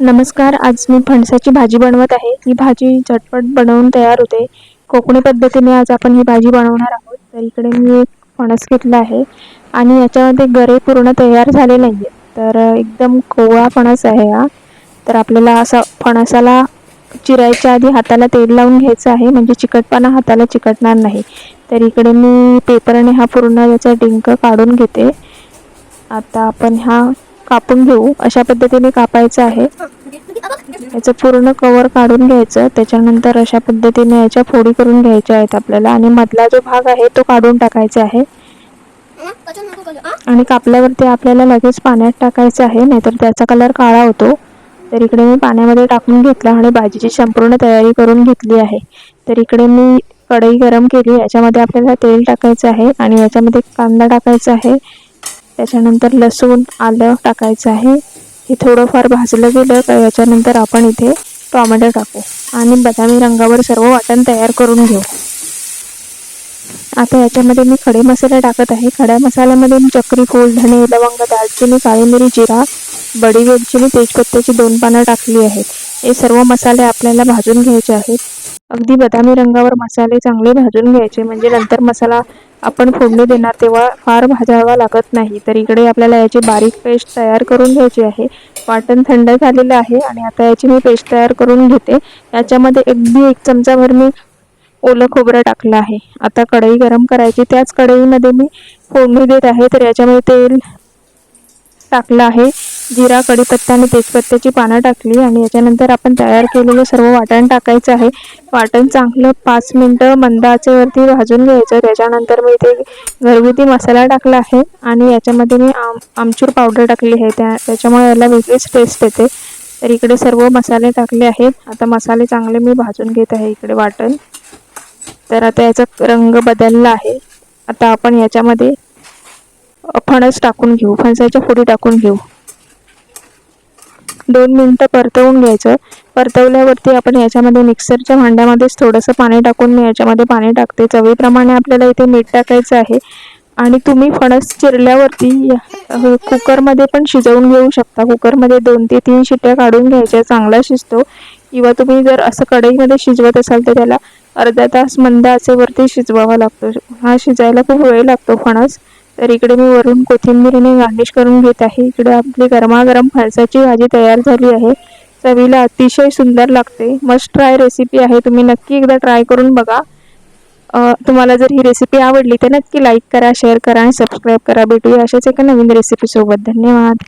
नमस्कार आज मी फणसाची भाजी बनवत आहे. ही भाजी झटपट बनवून तयार होते. कोकणी पद्धतीने आज आपण ही भाजी बनवणार आहोत. तर इकडे मी एक फणस घेतला आहे आणि याच्यामध्ये गरे पूर्ण तयार झाले नाही आहे तर एकदम कोवळा फणस आहे हा. तर आपल्याला असा फणसाला चिरायच्या आधी हाताला तेल लावून घ्यायचं आहे. म्हणजे चिकटपणा हाताला चिकटणार नाही. तर इकडे मी पेपरने हा पूर्ण याचा डिंक काढून घेते. आता आपण हा कापून घेऊ अशा पद्धतीने कापायचं आहे. याचं पूर्ण कवर काढून घ्यायचं. त्याच्यानंतर अशा पद्धतीने याच्या फोडी करून घ्यायच्या आहेत आपल्याला. आणि मधला जो भाग आहे तो काढून टाकायचा आहे. आणि कापल्यावरती आपल्याला लगेच पाण्यात टाकायचं आहे. नाहीतर त्याचा कलर काळा होतो. तर इकडे मी पाण्यामध्ये टाकून घेतला आणि भाजीची संपूर्ण तयारी करून घेतली आहे. तर इकडे मी कढई गरम केली. याच्यामध्ये आपल्याला तेल टाकायचं आहे. आणि याच्यामध्ये कांदा टाकायचा आहे. त्याच्यानंतर लसूण आलं टाकायचं आहे. हे थोडंफार भाजलं गेलं तर याच्यानंतर आपण इथे टॉमॅटो टाकू. आणि बदामी रंगावर सर्व वाटण तयार करून घेऊ. आता याच्यामध्ये मी खडे मसाले टाकत आहे. खड्या मसाल्यामध्ये मी चक्री फूल धणे लवंग दालचिनी काळी मिरी जिरा बडी वेलचिनी तेजपत्त्याची दोन पानं टाकली आहेत. हे सर्व मसाले आपल्याला भाजून घ्यायचे आहेत. अगदी बदामी रंगावर मसाले चांगले भाजून घ्यायचे. म्हणजे नंतर मसाला आपण फोडणी देणार तेव्हा फार भाजावा लागत नाही. तर इकडे आपल्याला याची बारीक पेस्ट तयार करून घ्यायची आहे. वाटण थंड झालेलं आहे आणि आता याची मी पेस्ट तयार करून घेते. याच्यामध्ये अगदी एक चमचाभर मी ओलं खोबरं टाकलं आहे. आता कढई गरम करायची. त्याच कढईमध्ये मी फोडणी देत आहे. तर याच्यामध्ये तेल टाकलं आहे. जिरा कडीपत्ता आणि तेजपत्त्याची पानं टाकली आणि याच्यानंतर आपण तयार केलेलं सर्व वाटण टाकायचं आहे. वाटण चांगलं पाच मिनटं मंद आचेवरती भाजून घ्यायचं. त्याच्यानंतर मी इथे घरगुती मसाला टाकला आहे आणि याच्यामध्ये मी आम आमचूर पावडर टाकली आहे. त्या त्याच्यामुळे याला वेगळीच टेस्ट येते. तर इकडे सर्व मसाले टाकले आहेत. आता मसाले चांगले मी भाजून घेत आहे इकडे वाटण. तर आता याचा रंग बदलला आहे. आता आपण याच्यामध्ये फणस टाकून घेऊ फणसाच्या फोडी टाकून घेऊ. दोन मिनटं परतवून घ्यायचं. परतवल्यावरती आपण याच्यामध्ये मिक्सरच्या भांड्यामध्येच थोडंसं पाणी टाकून मी याच्यामध्ये पाणी टाकते. चवीप्रमाणे आपल्याला इथे मीठ टाकायचं आहे. आणि तुम्ही फणस चिरल्यावरती कुकरमध्ये पण शिजवून घेऊ शकता. कुकरमध्ये दोन ते तीन शिट्ट्या काढून घ्यायच्या चांगला शिजतो. किंवा तुम्ही जर असं कढईमध्ये शिजवत असाल तर त्याला अर्धा तास मंद आचेवरती शिजवावा लागतो. हा शिजायला खूप वेळ लागतो फणस. तर इकडे मी वरून कोथिंबीरीने गार्निश करून घेत आहे. इकडे आपली गरमागरम फणसाची भाजी तयार झाली आहे. चवीला अतिशय सुंदर लागते. मस्ट ट्राय रेसिपी आहे. तुम्ही नक्की एकदा ट्राय करून बघा. तुम्हाला जर ही रेसिपी आवडली तर नक्की लाईक करा शेअर करा आणि सबस्क्राईब करा. भेटूया अशाच एका नवीन रेसिपीसोबत धन्यवाद.